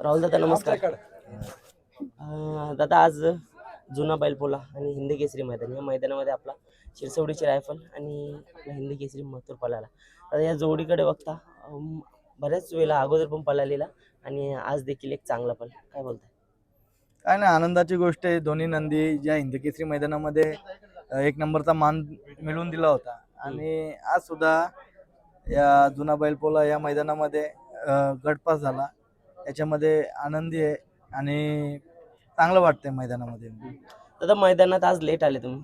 राहुल दादा नमस्कार. अं, दादा आज जुना बैलपोला आणि हिंद केसरी मैदान. या मैदानामध्ये आपला शिरसवडीची रायफल आणि आपला हिंद केसरी मथुर पळाला. आता या जोडीकडे बघता अं, बऱ्याच वेळेला अगोदर पण पळालेला आणि आज देखील एक चांगला पल काय बोलताय? काय नाही आनंदाची गोष्ट आहे. दोन्ही नंदी ज्या हिंदकेसरी मैदानामध्ये अ, एक नंबरचा मान मिळवून दिला होता. आणि आज सुद्धा या जुना बैलपोला या मैदानामध्ये अ, गटपास झाला. याच्यामध्ये आनंदी आहे आणि चांगलं वाटतंय मैदानामध्ये. दादा मैदानात आज लेट आले तुम्ही.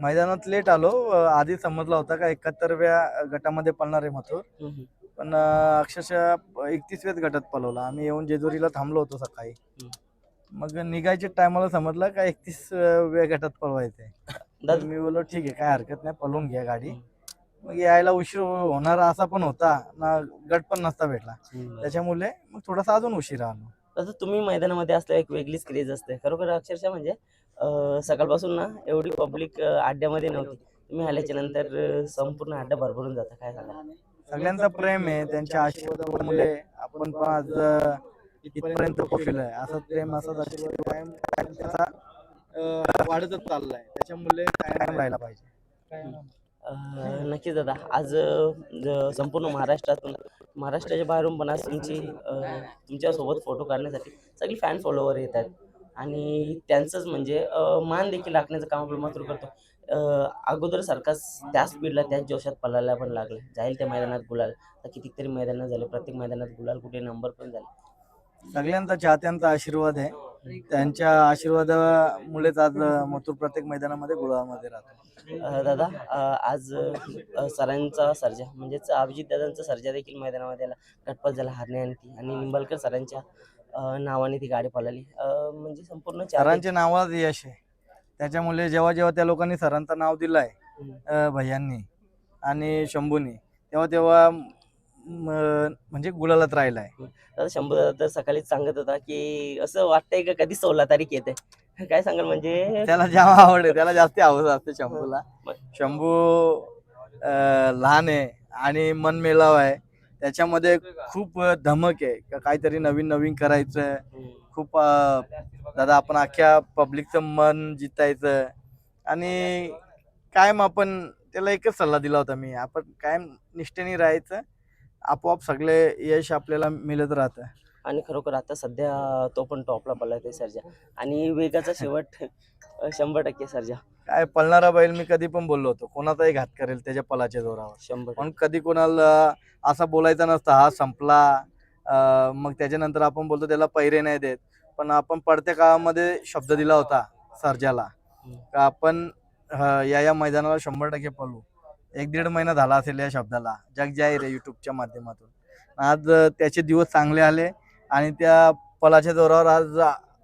मैदानात लेट आलो. अ, आधी समजला होता का एकाहत्तरव्या गटामध्ये पळणार आहे मथुर. हम्म. पण अ, अक्षरशः एकतीसव्याच गटात पळवला. आम्ही येऊन जेजुरीला थांबलो होतो सकाळी. मग निघायच्या टायमाला समजलं का एकतीस व्या गटात पळवायचंय. तर दादा मी बोललो ठीक आहे काय हरकत नाही पळवून घ्या गाडी. मग यायला उशीर होणार असा पण होता. ना गट पण नसता भेटला. त्याच्यामुळे मग थोडासा अजून उशिरा आलो. दादा तुम्ही मैदानामध्ये असल्या एक वेगळीच क्रेज असते. खरोखर अक्षरशः म्हणजे सकाळपासून ना एवढी पब्लिक अड्ड्यामध्ये नव्हती. तुम्ही आल्याच्यानंतर संपूर्ण अड्डा भरभरून जाता काय सांगा सगळ्यांचा प्रेम आहे. त्यांच्या आशीर्वादामुळे आपण पण आज इथपर्यंत पोहोचलोय. असं प्रेम असाच आशीर्वाद त्याचा वाढतच चाललाय. त्याच्यामुळे कायम राहायला पाहिजे. नक्कीच दादा. आज संपूर्ण महाराष्ट्रातून महाराष्ट्राच्या बाहेरून पण आज तुमची तुमच्यासोबत फोटो काढण्यासाठी सगळी फॅन फॉलोवर येतात. आणि त्यांचंच म्हणजे मान देखील राखण्याचं काम आपण मात्र करतो. अगोदर सारखाच त्या स्पीडला त्याच जोशात पळायला पण लागलं. जाईल त्या मैदानात गुलाल. तर कितीतरी मैदानात झाले. प्रत्येक मैदानात गुलाल कुठे नंबर पण झाले. सगळ्यांचा चाहत्यांचा आशीर्वाद आहे. त्यांच्या आशीर्वादामुळेच आज मथुर प्रत्येक मैदानामध्ये गुलामध्ये राहतो. दादा आज सरांचा सर्जा म्हणजेच अभिजित दादांचा सर्जा देखील मैदानामध्ये आला. गटपात झाला हारणे आणखी आणि निंबाळकर सरांच्या नावाने ती गाडी पळाली. म्हणजे संपूर्ण सरांच्या नावात यश आहे. त्याच्यामुळे जेव्हा जेव्हा त्या लोकांनी सरांचं नाव दिलंय हम्म. अं, भैयांनी आणि शंभूनी तेव्हा तेव्हा म्हणजे गुलालात राहिलाय. दादा शंभू दादा तर सकाळीच सांगत होता की असं वाटतंय का कधी सोळा तारीख येते? काय सांगाल म्हणजे? त्याला जाम आवड त्याला जास्ती आवड असते शंभूला. शंभू अं, लहान आहे आणि मन मेलाव आहे. त्याच्यामध्ये खूप धमक आहे का काहीतरी नवीन नवीन करायचं. खूप अं, दादा आपण अख्ख्या पब्लिकचं मन जितायचं. आणि कायम आपण त्याला एकच सल्ला दिला होता मी आपण कायम निष्ठेने राहायचं. आपोआप सगळे यश आपल्याला मिळत राहतं आणि खरोखर आता सध्या तो पण टॉपला पडला ते सर्जा. आणि वेगाचा शेवट शंभर टक्के सर्जा. काय पळणारा बैल मी कधी पण बोललो होतो. कोणाचाही घात करेल त्याच्या पलाच्या जोरावर. शंभर पण कधी कोणाला असं बोलायचं नसतं हा संपला. अं, मग त्याच्यानंतर आपण बोलतो त्याला पैरे नाही देत. पण आपण पडत्या काळामध्ये शब्द दिला होता सर्जाला. का आपण अं, या या मैदानाला शंभर टक्के पळू. एक दीड महिना झाला असेल या शब्दाला. जग जाहीर आहे युट्यूबच्या माध्यमातून. आज त्याचे दिवस चांगले आले आणि त्या पलाच्या जोरावर आज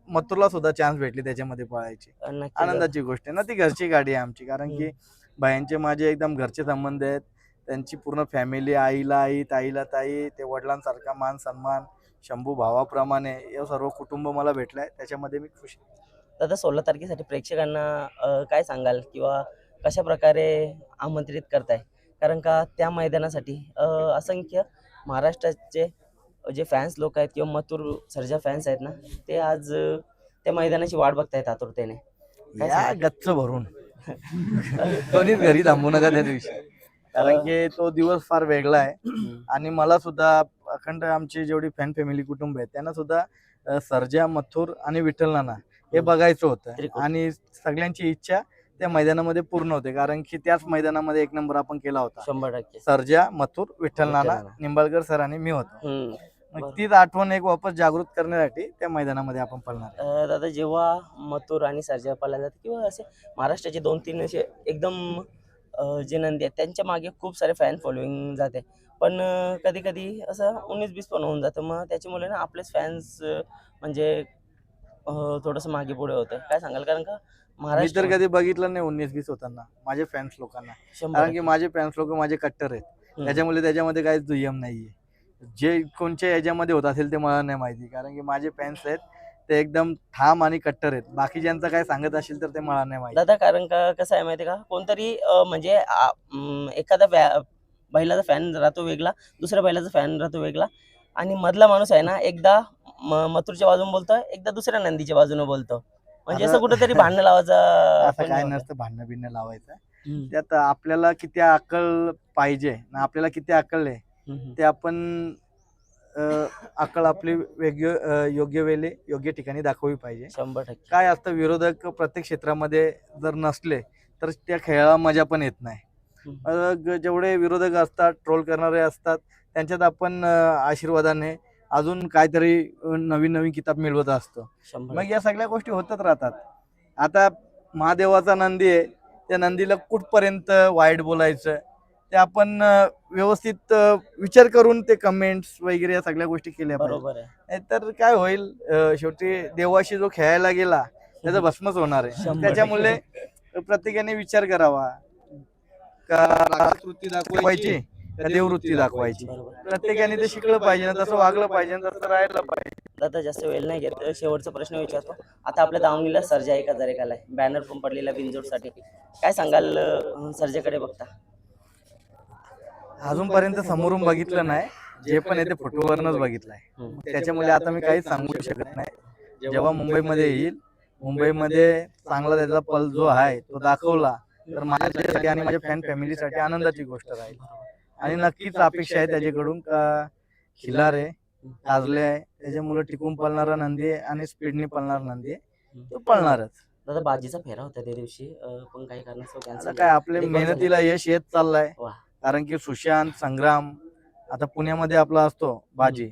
मथुरला सुद्धा चान्स भेटली त्याच्यामध्ये पळायची. आनंदाची गोष्ट आहे ना ती घरची गाडी आहे आमची. कारण की बायांचे माझे एकदम घरचे संबंध आहेत. त्यांची पूर्ण फॅमिली आईला आई ताईला ताई ते वडिलांसारखा मान सन्मान शंभू भावाप्रमाणे हे सर्व कुटुंब मला भेटलंय. त्याच्यामध्ये मी खुश आहे. दादा सोळा तारखेसाठी प्रेक्षकांना काय सांगाल? किंवा कशा प्रकारे आमंत्रित करताय? कारण का त्या मैदानासाठी असंख्य महाराष्ट्राचे जे फॅन्स लोक आहेत किंवा मथुर सर्जा फॅन्स आहेत ना ते आज त्या मैदानाची वाट बघतायत आतुरतेने. काय? गच्च भरून. कोणीच घरी थांबू नका त्या दिवशी. कारण की तो दिवस फार वेगळा आहे. आणि मला सुद्धा अखंड आमची जेवढी फॅन फॅमिली कुटुंब आहे त्यांना सुद्धा सर्जा मथुर आणि विठ्ठल नाना हे. बघायचं होतं. आणि सगळ्यांची इच्छा त्या मैदानामध्ये पूर्ण होते कारण की त्याच मैदानामध्ये एक नंबर आपण केला होता शंभर टक्के सर्जा मथुर विठ्ठल विठ्ठल नाना. निंबाळकर सर आणि मी होतो हम्म. मग. तीच आठवण एक वापस जागृत करण्यासाठी त्या मैदानामध्ये आपण पळणार आहे. अ, दादा जेव्हा मथुर आणि सर्जा पाला जाते किंवा असे महाराष्ट्राचे दोन तीन असे एकदम अ, जे नंदी आहेत त्यांच्या मागे खूप सारे फॅन फॉलोईंग जाते पण कधी कधी असं उन्नीस बीस पण होऊन जातं मग त्याच्यामुळे ना आपलेच फॅन्स म्हणजे अ, थोडंसं मागे पुढे होतं काय सांगाल कारण का मी महाराष्ट्र तर कधी बघितलं नाही उन्नीस बीस होताना माझे फॅन्स लोकांना. शंभर कारण की माझे फॅन्स लोक माझे कट्टर आहेत. त्याच्यामुळे त्याच्यामध्ये काहीच दुय्यम नाहीये. जे कोणत्या याच्यामध्ये होत असेल ते मला नाही माहिती. कारण की माझे फॅन्स आहेत ते एकदम ठाम आणि कट्टर आहेत. बाकी ज्यांचं काय सांगत असेल तर ते मला नाही माहिती. दादा कारण का कसं आहे माहिती का? कोणतरी अ, म्हणजे आ, एखादा बैलाचा फॅन राहतो वेगळा दुसऱ्या बैलाचा फॅन राहतो वेगळा. आणि मधला माणूस आहे ना एकदा म- मथुरच्या बाजूने बोलतोय एकदा दुसऱ्या नंदीच्या बाजूने बोलतो. म्हणजे असं कुठेतरी भांडण लावायचं असं काय. नसतं भांडणं बिणणं लावायचं. त्यात आपल्याला किती अक्कल पाहिजे आपल्याला किती अक्कल आहे ते आपण अक्कल आपली वेगळी योग्य वेळी योग्य ठिकाणी दाखवली पाहिजे. शंभर टक्के. काय असतं विरोधक प्रत्येक क्षेत्रामध्ये जर नसले तर त्या खेळाला मजा पण येत नाही. जेवढे विरोधक असतात ट्रोल करणारे असतात त्यांच्यात आपण आशीर्वादाने अजून काहीतरी नवीन नवीन किताब मिळवत असतो. मग या सगळ्या गोष्टी होतच राहतात. आता महादेवाचा नंदी आहे. त्या नंदीला कुठपर्यंत वाईट बोलायचं? ते आपण व्यवस्थित विचार करून ते कमेंट्स वगैरे या सगळ्या गोष्टी केल्या बरोबर आहे. तर काय होईल शेवटी देवाशी जो खेळायला गेला त्याचा भस्मच होणार आहे. त्याच्यामुळे प्रत्येकाने विचार करावा. का दाखवायची. का देववृत्ती दाखवायची. बरोबर प्रत्येकाने ते शिकलं पाहिजे ना तसं वागलं पाहिजे ना तसं राहायला पाहिजे. दादा जास्त वेळ नाही घेत. शेवटचा प्रश्न विचारतो. आता आपल्या दावणीला सर्जा एक हजार एक आलाय बॅनर पण पडलेला बिनजोडसाठी. काय सांगाल अं, सर्जेकडे बघता? अजूनपर्यंत समोरून बघितलं नाही. जे पण आहे ते फोटोवरनच बघितलंय हम्म. त्याच्यामुळे आता मी काहीच सांगू शकत नाही. जेव्हा मुंबईमध्ये येईल मुंबईमध्ये चांगला त्याचा पल जो आहे तो दाखवला तर माझ्यासाठी आणि माझ्या फॅन फॅमिलीसाठी आनंदाची गोष्ट राहील. आणि नक्कीच अपेक्षा आहे त्याच्याकडून का खिलार आहे काजले आहे त्याच्यामुळे टिकून पळणारा नंदी आहे आणि स्पीडने पळणार नंदी आहे. तो पळणारच. दादा बाजीचा फेरा होता त्या दिवशी. अं, पण काही कारणास्तव आता कॅन्सल काय आपल्या मेहनतीला यश येत चाललंय. कारण की सुशांत संग्राम आता पुण्यामध्ये आपला असतो बाजी.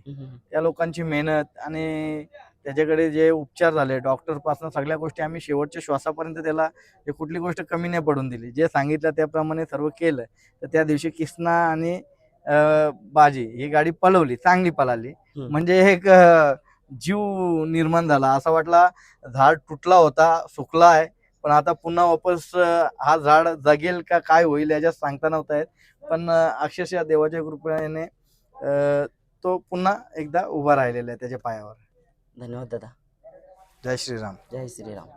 त्या लोकांची मेहनत आणि त्याच्याकडे जे उपचार झाले डॉक्टरपासून सगळ्या गोष्टी आम्ही शेवटच्या श्वासापर्यंत त्याला कुठली गोष्ट कमी नाही पडून दिली. जे सांगितलं त्याप्रमाणे सर्व केलं. तर त्या दिवशी किसना आणि बाजी ही गाडी पळवली चांगली पळाली. म्हणजे एक जीव निर्माण झाला. असा वाटला झाड तुटला होता सुकला आहे. पण आता पुन्हा वापस हा झाड जगेल का काय होईल याच्यात सांगता नव्हता येत. पण अक्षरशः देवाच्या कृपेने तो पुन्हा एकदा उभा राहिलेला आहे त्याच्या पायावर. धन्यवाद दादा जय श्रीराम जय श्रीराम